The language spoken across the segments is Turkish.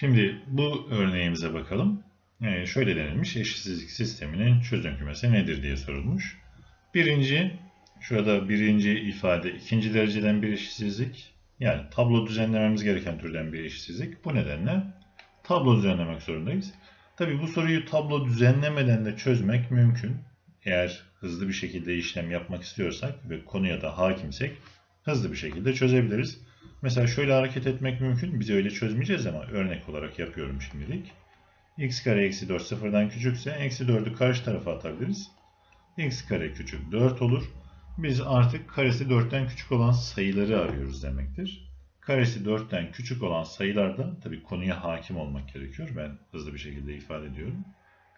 Şimdi bu örneğimize bakalım. Ee, şöyle denilmiş, eşitsizlik sisteminin çözüm kümesi nedir diye sorulmuş. Birinci, şurada birinci ifade ikinci dereceden bir eşitsizlik. Yani tablo düzenlememiz gereken türden bir eşitsizlik. Bu nedenle tablo düzenlemek zorundayız. Tabi bu soruyu tablo düzenlemeden de çözmek mümkün. Eğer hızlı bir şekilde işlem yapmak istiyorsak ve konuya da hakimsek hızlı bir şekilde çözebiliriz. Mesela şöyle hareket etmek mümkün. Biz öyle çözmeyeceğiz ama örnek olarak yapıyorum şimdilik. x kare eksi 4 sıfırdan küçükse eksi 4'ü karşı tarafa atabiliriz. x kare küçük 4 olur. Biz artık karesi 4'ten küçük olan sayıları arıyoruz demektir. Karesi 4'ten küçük olan sayılarda tabii konuya hakim olmak gerekiyor. Ben hızlı bir şekilde ifade ediyorum.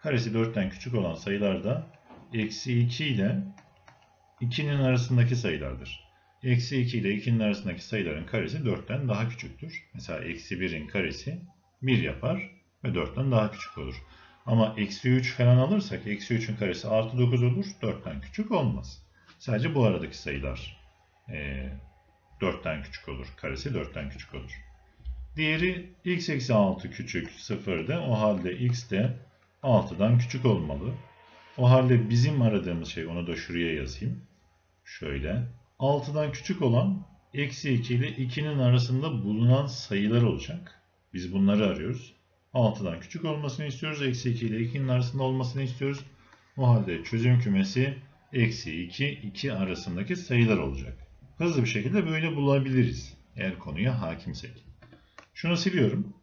Karesi 4'ten küçük olan sayılarda eksi 2 ile 2'nin arasındaki sayılardır. Eksi 2 ile 2'nin arasındaki sayıların karesi 4'ten daha küçüktür. Mesela eksi 1'in karesi 1 yapar ve 4'ten daha küçük olur. Ama eksi 3 falan alırsak eksi 3'ün karesi artı 9 olur. 4'ten küçük olmaz. Sadece bu aradaki sayılar e, 4'ten küçük olur. Karesi 4'ten küçük olur. Diğeri x eksi 6 küçük 0'da. O halde x de 6'dan küçük olmalı. O halde bizim aradığımız şey onu da şuraya yazayım. Şöyle 6'dan küçük olan eksi 2 ile 2'nin arasında bulunan sayılar olacak. Biz bunları arıyoruz. 6'dan küçük olmasını istiyoruz. Eksi 2 ile 2'nin arasında olmasını istiyoruz. O halde çözüm kümesi eksi 2, 2 arasındaki sayılar olacak. Hızlı bir şekilde böyle bulabiliriz. Eğer konuya hakimsek. Şunu siliyorum.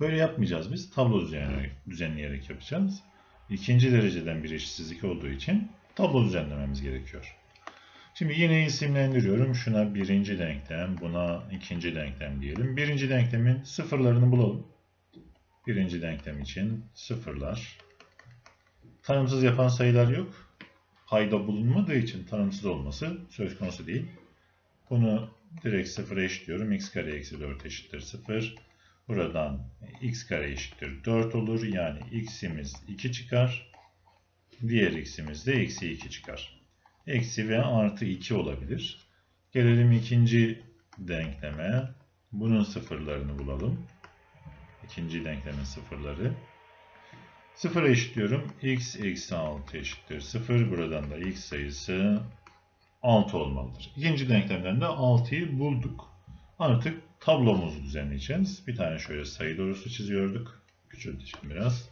Böyle yapmayacağız biz. Tablo düzenleyerek, düzenleyerek yapacağız. İkinci dereceden bir eşitsizlik olduğu için tablo düzenlememiz gerekiyor. Şimdi yine isimlendiriyorum. Şuna birinci denklem, buna ikinci denklem diyelim. Birinci denklemin sıfırlarını bulalım. Birinci denklem için sıfırlar. Tanımsız yapan sayılar yok. Payda bulunmadığı için tanımsız olması söz konusu değil. Bunu direkt sıfıra eşitliyorum. x kare eksi 4 eşittir 0. Buradan x kare eşittir 4 olur. Yani x'imiz 2 çıkar. Diğer x'imiz de eksi 2 çıkar eksi ve artı 2 olabilir. Gelelim ikinci denkleme. Bunun sıfırlarını bulalım. İkinci denklemin sıfırları. Sıfıra eşitliyorum. x eksi 6 eşittir 0. Buradan da x sayısı 6 olmalıdır. İkinci denklemden de 6'yı bulduk. Artık tablomuzu düzenleyeceğiz. Bir tane şöyle sayı doğrusu çiziyorduk. Küçülteceğim biraz.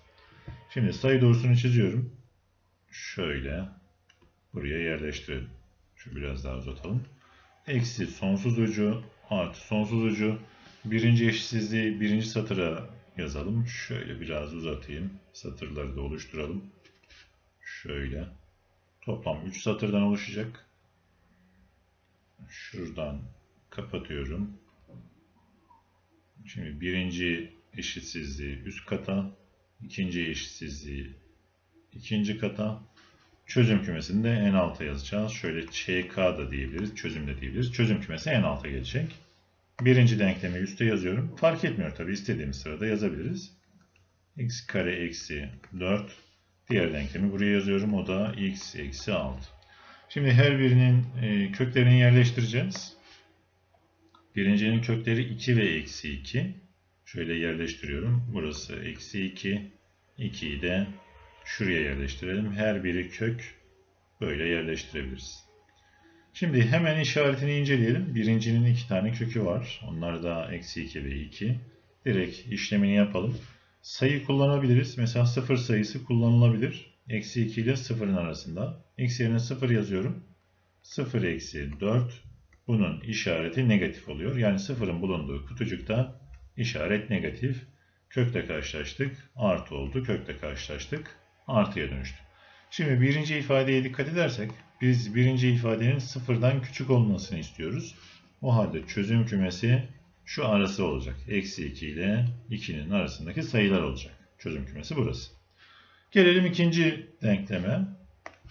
Şimdi sayı doğrusunu çiziyorum. Şöyle buraya yerleştirelim. Şu biraz daha uzatalım. Eksi sonsuz ucu artı sonsuz ucu. Birinci eşitsizliği birinci satıra yazalım. Şöyle biraz uzatayım. Satırları da oluşturalım. Şöyle. Toplam 3 satırdan oluşacak. Şuradan kapatıyorum. Şimdi birinci eşitsizliği üst kata, ikinci eşitsizliği ikinci kata, Çözüm kümesinde en alta yazacağız. Şöyle ÇK da diyebiliriz. Çözüm de diyebiliriz. Çözüm kümesi en alta gelecek. Birinci denklemi üste yazıyorum. Fark etmiyor tabi. istediğimiz sırada yazabiliriz. x kare eksi 4. Diğer denklemi buraya yazıyorum. O da x eksi 6. Şimdi her birinin e, köklerini yerleştireceğiz. Birincinin kökleri 2 ve eksi 2. Şöyle yerleştiriyorum. Burası eksi 2. 2'yi de şuraya yerleştirelim. Her biri kök böyle yerleştirebiliriz. Şimdi hemen işaretini inceleyelim. Birincinin iki tane kökü var. Onlar da eksi 2 ve 2. Direkt işlemini yapalım. Sayı kullanabiliriz. Mesela sıfır sayısı kullanılabilir. Eksi 2 ile sıfırın arasında. X yerine sıfır yazıyorum. 0 eksi 4. Bunun işareti negatif oluyor. Yani sıfırın bulunduğu kutucukta işaret negatif. Kökle karşılaştık. Artı oldu. Kökle karşılaştık artıya dönüştü. Şimdi birinci ifadeye dikkat edersek biz birinci ifadenin sıfırdan küçük olmasını istiyoruz. O halde çözüm kümesi şu arası olacak. Eksi 2 ile 2'nin arasındaki sayılar olacak. Çözüm kümesi burası. Gelelim ikinci denkleme.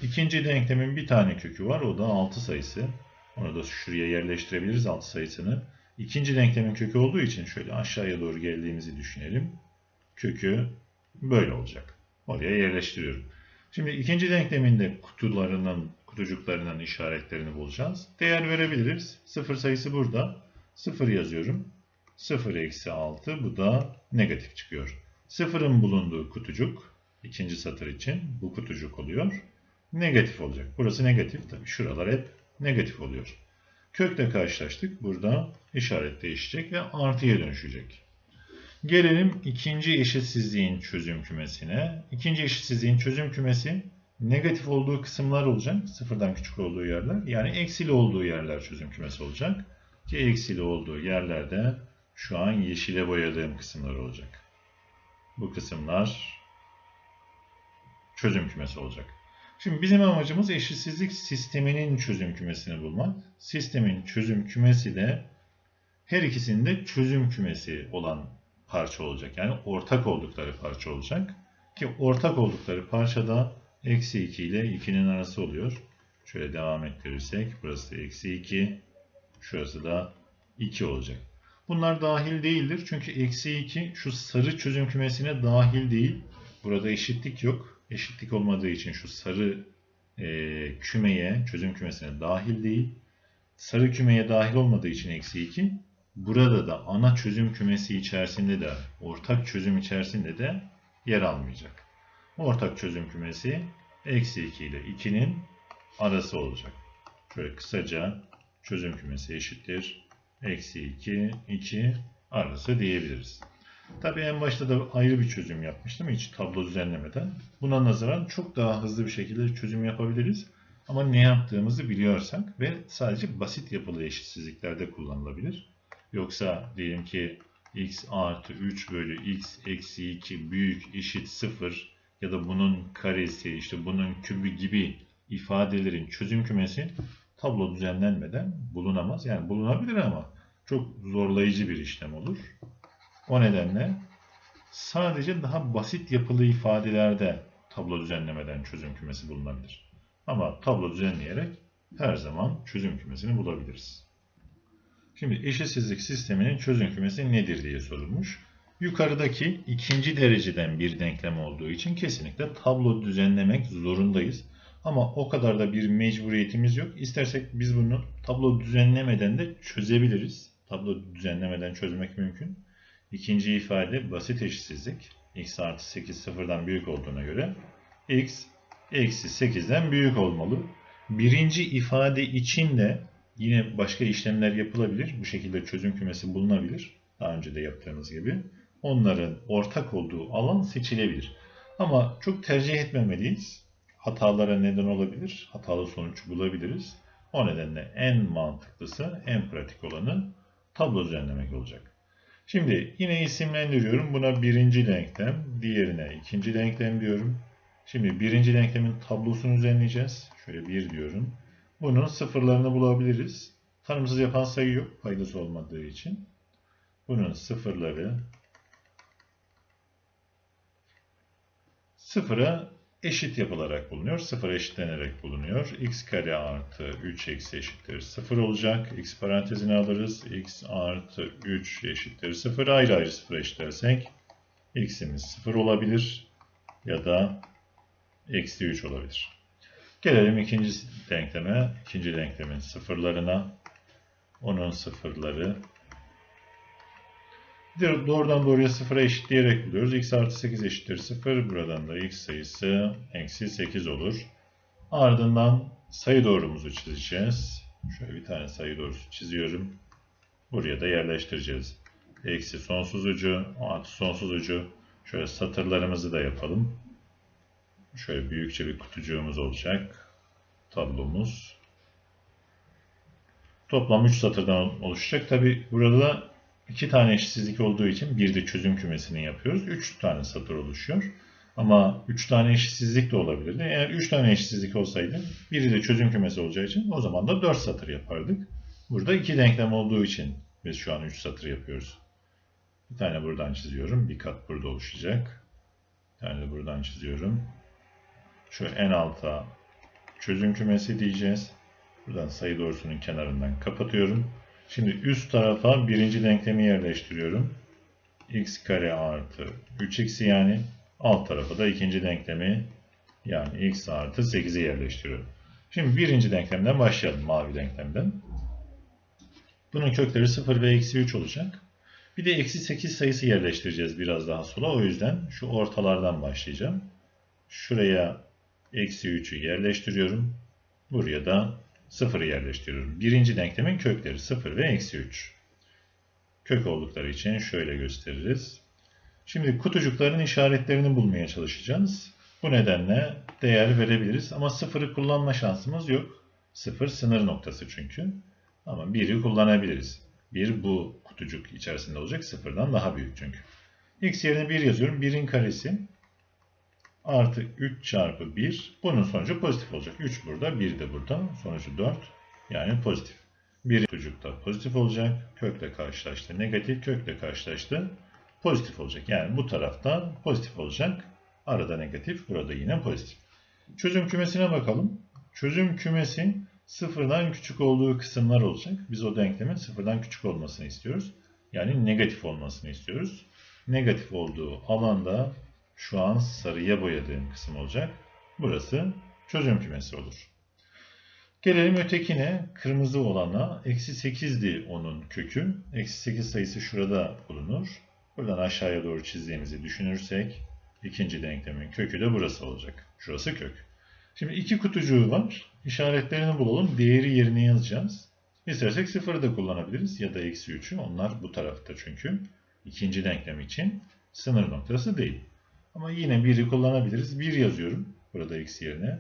İkinci denklemin bir tane kökü var. O da 6 sayısı. Onu da şuraya yerleştirebiliriz 6 sayısını. İkinci denklemin kökü olduğu için şöyle aşağıya doğru geldiğimizi düşünelim. Kökü böyle olacak. Oraya yerleştiriyorum. Şimdi ikinci denkleminde kutularının, kutucuklarının işaretlerini bulacağız. Değer verebiliriz. Sıfır sayısı burada. Sıfır yazıyorum. 0 eksi 6 bu da negatif çıkıyor. Sıfırın bulunduğu kutucuk ikinci satır için bu kutucuk oluyor. Negatif olacak. Burası negatif tabii şuralar hep negatif oluyor. Kökle karşılaştık. Burada işaret değişecek ve artıya dönüşecek. Gelelim ikinci eşitsizliğin çözüm kümesine. İkinci eşitsizliğin çözüm kümesi negatif olduğu kısımlar olacak. Sıfırdan küçük olduğu yerler. Yani eksili olduğu yerler çözüm kümesi olacak. Ki eksili olduğu yerlerde şu an yeşile boyadığım kısımlar olacak. Bu kısımlar çözüm kümesi olacak. Şimdi bizim amacımız eşitsizlik sisteminin çözüm kümesini bulmak. Sistemin çözüm kümesi de her ikisinde çözüm kümesi olan parça olacak. Yani ortak oldukları parça olacak. Ki ortak oldukları parçada eksi 2 ile 2'nin arası oluyor. Şöyle devam ettirirsek burası da eksi 2. Şurası da 2 olacak. Bunlar dahil değildir. Çünkü eksi 2 şu sarı çözüm kümesine dahil değil. Burada eşitlik yok. Eşitlik olmadığı için şu sarı e, kümeye, çözüm kümesine dahil değil. Sarı kümeye dahil olmadığı için eksi 2. Burada da ana çözüm kümesi içerisinde de, ortak çözüm içerisinde de yer almayacak. Ortak çözüm kümesi eksi 2 ile 2'nin arası olacak. Şöyle kısaca çözüm kümesi eşittir. Eksi 2, 2 arası diyebiliriz. Tabii en başta da ayrı bir çözüm yapmıştım hiç tablo düzenlemeden. Buna nazaran çok daha hızlı bir şekilde çözüm yapabiliriz. Ama ne yaptığımızı biliyorsak ve sadece basit yapılı eşitsizliklerde kullanılabilir. Yoksa diyelim ki x artı 3 bölü x eksi 2 büyük eşit 0 ya da bunun karesi işte bunun kübü gibi ifadelerin çözüm kümesi tablo düzenlenmeden bulunamaz. Yani bulunabilir ama çok zorlayıcı bir işlem olur. O nedenle sadece daha basit yapılı ifadelerde tablo düzenlemeden çözüm kümesi bulunabilir. Ama tablo düzenleyerek her zaman çözüm kümesini bulabiliriz. Şimdi eşitsizlik sisteminin çözüm kümesi nedir diye sorulmuş. Yukarıdaki ikinci dereceden bir denklem olduğu için kesinlikle tablo düzenlemek zorundayız. Ama o kadar da bir mecburiyetimiz yok. İstersek biz bunu tablo düzenlemeden de çözebiliriz. Tablo düzenlemeden çözmek mümkün. İkinci ifade basit eşitsizlik. x artı 8 sıfırdan büyük olduğuna göre x eksi 8'den büyük olmalı. Birinci ifade için de yine başka işlemler yapılabilir. Bu şekilde çözüm kümesi bulunabilir. Daha önce de yaptığımız gibi. Onların ortak olduğu alan seçilebilir. Ama çok tercih etmemeliyiz. Hatalara neden olabilir. Hatalı sonuç bulabiliriz. O nedenle en mantıklısı, en pratik olanı tablo düzenlemek olacak. Şimdi yine isimlendiriyorum. Buna birinci denklem, diğerine ikinci denklem diyorum. Şimdi birinci denklemin tablosunu düzenleyeceğiz. Şöyle bir diyorum. Bunun sıfırlarını bulabiliriz. Tanımsız yapan sayı yok faydası olmadığı için. Bunun sıfırları sıfıra eşit yapılarak bulunuyor. Sıfır eşitlenerek bulunuyor. x kare artı 3 eksi eşittir 0 olacak. x parantezine alırız. x artı 3 eşittir 0. Ayrı ayrı sıfır eşitlersek x'imiz 0 olabilir. Ya da eksi 3 olabilir. Gelelim ikinci denkleme. İkinci denklemin sıfırlarına. Onun sıfırları Doğrudan doğruya sıfıra eşitleyerek buluyoruz. x artı 8 eşittir 0. Buradan da x sayısı eksi 8 olur. Ardından sayı doğrumuzu çizeceğiz. Şöyle bir tane sayı doğrusu çiziyorum. Buraya da yerleştireceğiz. Eksi sonsuz ucu, artı sonsuz ucu. Şöyle satırlarımızı da yapalım. Şöyle büyükçe bir kutucuğumuz olacak. Tablomuz. Toplam 3 satırdan oluşacak. Tabi burada iki tane eşitsizlik olduğu için bir de çözüm kümesini yapıyoruz. Üç tane satır oluşuyor. Ama üç tane eşitsizlik de olabilirdi. Eğer üç tane eşitsizlik olsaydı biri de çözüm kümesi olacağı için o zaman da dört satır yapardık. Burada iki denklem olduğu için biz şu an üç satır yapıyoruz. Bir tane buradan çiziyorum. Bir kat burada oluşacak. Bir tane de buradan çiziyorum. Şu en alta çözüm kümesi diyeceğiz. Buradan sayı doğrusunun kenarından kapatıyorum. Şimdi üst tarafa birinci denklemi yerleştiriyorum. x kare artı 3x yani alt tarafa da ikinci denklemi yani x artı 8'i yerleştiriyorum. Şimdi birinci denklemden başlayalım mavi denklemden. Bunun kökleri 0 ve eksi 3 olacak. Bir de eksi 8 sayısı yerleştireceğiz biraz daha sola. O yüzden şu ortalardan başlayacağım. Şuraya eksi 3'ü yerleştiriyorum. Buraya da 0'ı yerleştiriyorum. Birinci denklemin kökleri 0 ve eksi 3. Kök oldukları için şöyle gösteririz. Şimdi kutucukların işaretlerini bulmaya çalışacağız. Bu nedenle değer verebiliriz ama 0'ı kullanma şansımız yok. 0 sınır noktası çünkü. Ama 1'i kullanabiliriz. 1 bu kutucuk içerisinde olacak. 0'dan daha büyük çünkü. x yerine 1 yazıyorum. 1'in karesi artı 3 çarpı 1. Bunun sonucu pozitif olacak. 3 burada, 1 de burada. Sonucu 4. Yani pozitif. 1 kutucukta pozitif olacak. Kökle karşılaştı. Negatif kökle karşılaştı. Pozitif olacak. Yani bu tarafta pozitif olacak. Arada negatif, burada yine pozitif. Çözüm kümesine bakalım. Çözüm kümesi sıfırdan küçük olduğu kısımlar olacak. Biz o denklemin sıfırdan küçük olmasını istiyoruz. Yani negatif olmasını istiyoruz. Negatif olduğu alanda şu an sarıya boyadığım kısım olacak. Burası çözüm kümesi olur. Gelelim ötekine, kırmızı olana. Eksi 8'di onun kökü. Eksi 8 sayısı şurada bulunur. Buradan aşağıya doğru çizdiğimizi düşünürsek ikinci denklemin kökü de burası olacak. Şurası kök. Şimdi iki kutucuğu var. İşaretlerini bulalım. Değeri yerine yazacağız. İstersek sıfırı da kullanabiliriz ya da eksi 3'ü. Onlar bu tarafta çünkü. ikinci denklem için sınır noktası değil. Ama yine 1'i kullanabiliriz. 1 yazıyorum. Burada eksi yerine.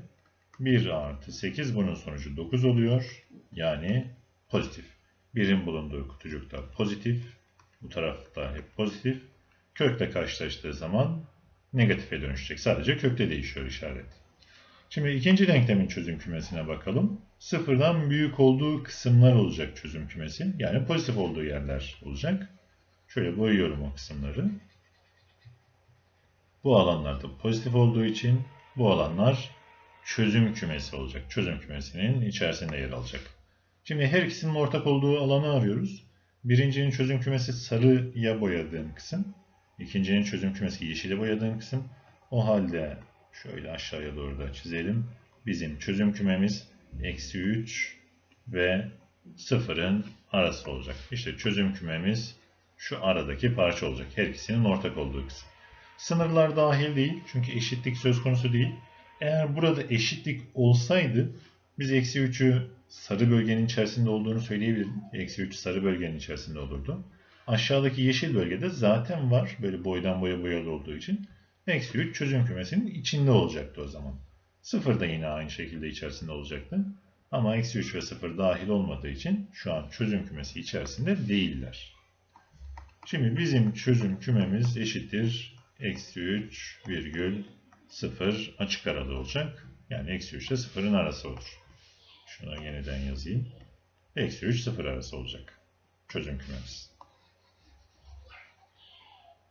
1 artı 8 bunun sonucu 9 oluyor. Yani pozitif. 1'in bulunduğu kutucukta pozitif. Bu tarafta hep pozitif. Kökle karşılaştığı zaman negatife dönüşecek. Sadece kökte değişiyor işaret. Şimdi ikinci denklemin çözüm kümesine bakalım. Sıfırdan büyük olduğu kısımlar olacak çözüm kümesi. Yani pozitif olduğu yerler olacak. Şöyle boyuyorum o kısımları. Bu alanlarda pozitif olduğu için bu alanlar çözüm kümesi olacak. Çözüm kümesinin içerisinde yer alacak. Şimdi her ikisinin ortak olduğu alanı arıyoruz. Birincinin çözüm kümesi sarıya boyadığım kısım. İkincinin çözüm kümesi yeşile boyadığım kısım. O halde şöyle aşağıya doğru da çizelim. Bizim çözüm kümemiz eksi 3 ve 0'ın arası olacak. İşte çözüm kümemiz şu aradaki parça olacak. Her ikisinin ortak olduğu kısım. Sınırlar dahil değil. Çünkü eşitlik söz konusu değil. Eğer burada eşitlik olsaydı biz eksi 3'ü sarı bölgenin içerisinde olduğunu söyleyebilirim. Eksi 3 sarı bölgenin içerisinde olurdu. Aşağıdaki yeşil bölgede zaten var. Böyle boydan boya boyalı olduğu için. Eksi 3 çözüm kümesinin içinde olacaktı o zaman. 0 da yine aynı şekilde içerisinde olacaktı. Ama eksi 3 ve 0 dahil olmadığı için şu an çözüm kümesi içerisinde değiller. Şimdi bizim çözüm kümemiz eşittir. Eksi 3 virgül 0 açık aralığı olacak. Yani eksi 3 ile 0'ın arası olur. Şuna yeniden yazayım. Eksi 3 0 arası olacak. Çözüm kümemiz.